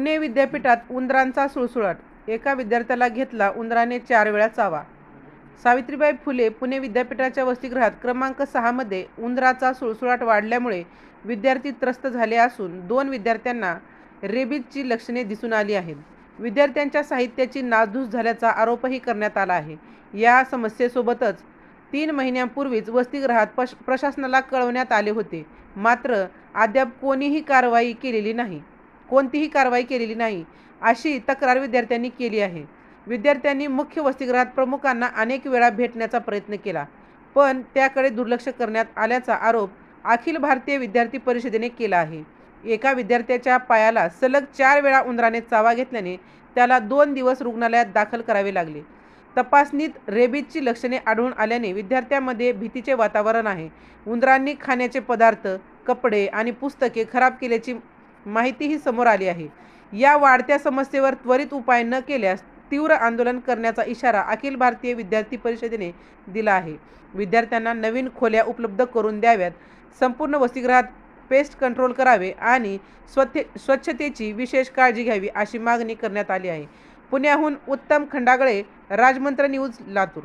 पुणे विद्यापीठात उंदरांचा सुळसुळाट. एका विद्यार्थ्याला घेतला उंदराने चार वेळा चावा. सावित्रीबाई फुले पुणे विद्यापीठाच्या वसतिगृहात क्रमांक सहामध्ये उंदराचा सुळसुळाट वाढल्यामुळे विद्यार्थी त्रस्त झाले असून दोन विद्यार्थ्यांना रेबीजची लक्षणे दिसून आली आहेत. विद्यार्थ्यांच्या साहित्याची नासधूस झाल्याचा आरोपही करण्यात आला आहे. या समस्येसोबतच तीन महिन्यांपूर्वीच वसतिगृहात पश प्रशासनाला कळवण्यात आले होते. मात्र अद्याप कोणीही कारवाई केलेली नाही. कोणतीही कारवाई केलेली नाही अशी तक्रार विद्यार्थ्यांनी केली आहे. विद्यार्थ्यांनी मुख्य वसतिगृहात प्रमुखांना अनेक वेळा भेटण्याचा प्रयत्न केला पण त्याकडे दुर्लक्ष करण्यात आल्याचा आरोप अखिल भारतीय विद्यार्थी परिषदेने केला आहे. एका विद्यार्थ्याच्या पायाला सलग चार वेळा उंदराने चावा घेतल्याने त्याला दोन दिवस रुग्णालयात दाखल करावे लागले. तपासणीत रेबीजची लक्षणे आढळून आल्याने विद्यार्थ्यांमध्ये भीतीचे वातावरण आहे. उंदरांनी खाण्याचे पदार्थ कपडे आणि पुस्तके खराब केल्याची माहितीही समोर आली आहे. या वाढत्या समस्येवर त्वरित उपाय न केल्यास तीव्र आंदोलन करण्याचा इशारा अखिल भारतीय विद्यार्थी परिषदेने दिला आहे. विद्यार्थ्यांना नवीन खोल्या उपलब्ध करून द्याव्यात संपूर्ण वसतिगृहात पेस्ट कंट्रोल करावे आणि स्वच्छ स्वच्छतेची विशेष काळजी घ्यावी अशी मागणी करण्यात आली आहे. पुण्याहून उत्तम खंडागळे राजमंत्र न्यूज लातूर.